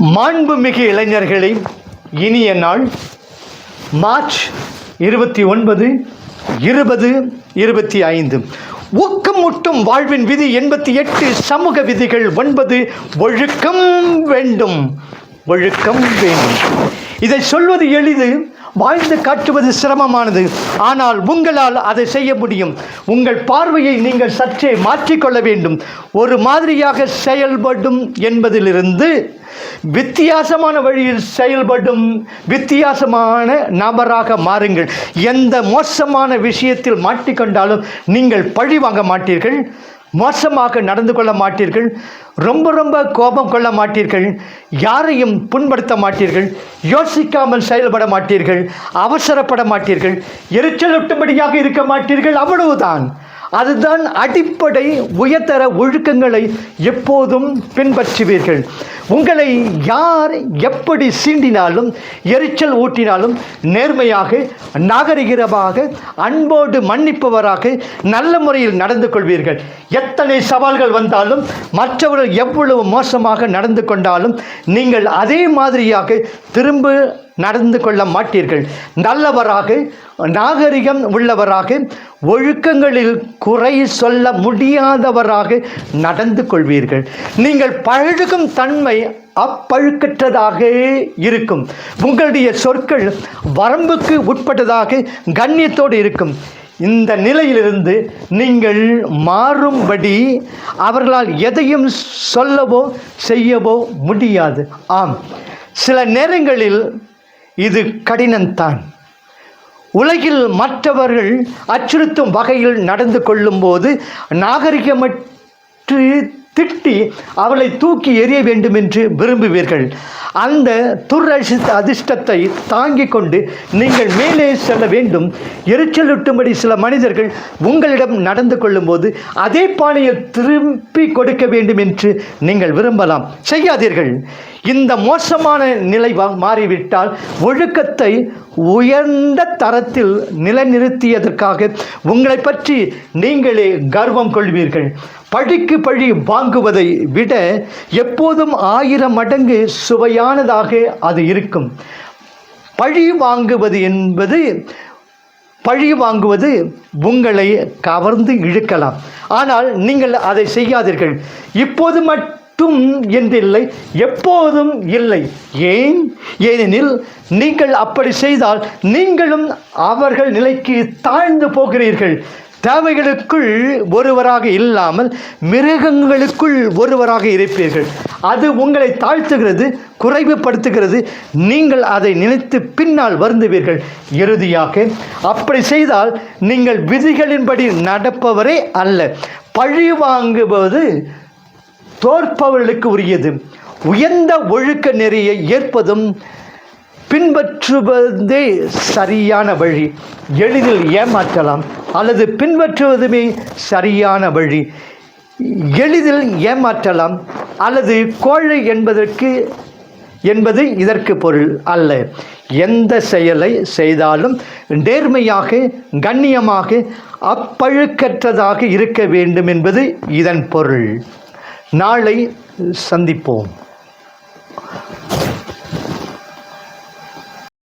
மாண்புமிகு இளைஞர்களே இனிய நாள் மார்ச் இருபத்தி ஒன்பது இருபது இருபத்தி ஐந்து. ஊக்கமூட்டும் வாழ்வின் விதி எண்பத்தி எட்டு சமூக விதிகள் ஒன்பது ஒழுக்கம் வேண்டும் ஒழுக்கம் வேண்டும். இதை சொல்வது எளிது வாழ்ந்து காட்டுவது சிரமமானது. ஆனால் உங்களால் அதை செய்ய முடியும். உங்கள் பார்வையை நீங்கள் சற்றே மாற்றிக்கொள்ள வேண்டும். ஒரு மாதிரியாக செயல்படும் என்பதிலிருந்து வித்தியாசமான வழியில் செயல்படும் வித்தியாசமான நபராக மாறுங்கள். எந்த மோசமான விஷயத்தில் மாட்டிக்கொண்டாலும் நீங்கள் பழி வாங்க மாட்டீர்கள். மோசமாக நடந்து கொள்ள மாட்டீர்கள். ரொம்ப ரொம்ப கோபம் கொள்ள மாட்டீர்கள். யாரையும் புண்படுத்த மாட்டீர்கள். யோசிக்காமல் செயல்பட மாட்டீர்கள். அவசரப்பட மாட்டீர்கள். எரிச்சலூட்டும்படியாக இருக்க மாட்டீர்கள். அவ்வளவுதான். அதுதான் அடிப்படை உயர்தர ஒழுக்கங்களை எப்போதும் பின்பற்றுவீர்கள். உங்களை யார் எப்படி சீண்டினாலும் எரிச்சல் ஊட்டினாலும் நேர்மையாக நாகரிகமாக அன்போடு மன்னிப்பவராக நல்ல முறையில் நடந்து கொள்வீர்கள். எத்தனை சவால்கள் வந்தாலும் மற்றவர்கள் எவ்வளவு மோசமாக நடந்து கொண்டாலும் நீங்கள் அதே மாதிரியாக திரும்ப நடந்து கொள்ள மாட்டீர்கள். நல்லவராக நாகரிகம் உள்ளவராக ஒழுக்கங்களில் குறை சொல்ல முடியாதவராக நடந்து கொள்வீர்கள். நீங்கள் பழகும் தன்மை அப்பழுக்கற்றதாக இருக்கும். உங்களுடைய சொற்கள் வரம்புக்கு உட்பட்டதாக கண்ணியத்தோடு இருக்கும். இந்த நிலையிலிருந்து நீங்கள் மாறும்படி அவர்களால் எதையும் சொல்லவோ செய்யவோ முடியாது. ஆம். சில நேரங்களில் இது கடினம்தான். உலகில் மற்றவர்கள் அச்சுறுத்தும் வகையில் நடந்து கொள்ளும்போது நாகரிகமற்று திட்டி அவளை தூக்கி எறிய வேண்டும் என்று விரும்புவீர்கள். அந்த துரசி அதிர்ஷ்டத்தை தாங்கிக் கொண்டு நீங்கள் மேலே செல்ல வேண்டும். எரிச்சலூட்டும்படி சில மனிதர்கள் உங்களிடம் நடந்து கொள்ளும்போது அதே பாணியை திருப்பி கொடுக்க வேண்டும் என்று நீங்கள் விரும்பலாம். செய்யாதீர்கள். இந்த மோசமான நிலை மாறிவிட்டால் ஒழுக்கத்தை உயர்ந்த தரத்தில் நிலைநிறுத்தியதற்காக உங்களை பற்றி நீங்களே கர்வம் கொள்வீர்கள். பழிக்கு பழி வாங்குவதை விட எப்போதும் ஆயிரம் மடங்கு சுவையானதாக அது இருக்கும். பழி வாங்குவது என்பது பழி வாங்குவது உங்களை கவர்ந்து இழுக்கலாம். ஆனால் நீங்கள் அதை செய்யாதீர்கள். இப்போது மட்டும் என்றில்லை எப்போதும் இல்லை. ஏன்? ஏனெனில் நீங்கள் அப்படி செய்தால் நீங்களும் அவர்கள் நிலைக்கு தாழ்ந்து போகிறீர்கள். தேவைகளுக்குள் ஒருவராக இல்லாமல் மிருகங்களுக்குள் ஒருவராக இருப்பீர்கள். அது உங்களை தாழ்த்துகிறது குறைவுபடுத்துகிறது. நீங்கள் அதை நினைத்து பின்னால் வருந்துவீர்கள். இறுதியாக அப்படி செய்தால் நீங்கள் விதிகளின்படி நடப்பவரே அல்ல. பழி வாங்குவது தோற்பவர்களுக்கு உரியது. உயர்ந்த ஒழுக்க நெறியை ஏற்பதும் பின்பற்றுவதே சரியான வழி. எளிதில் ஏமாற்றலாம் அல்லது பின்பற்றுவதுமே சரியான வழி. எளிதில் ஏமாற்றலாம் அல்லது கோழை என்பதற்கு என்பது இதற்கு பொருள் அல்ல. எந்த செயலை செய்தாலும் நேர்மையாக கண்ணியமாக அப்பழுக்கற்றதாக இருக்க வேண்டும் என்பது இதன் பொருள். நாளை சந்திப்போம்.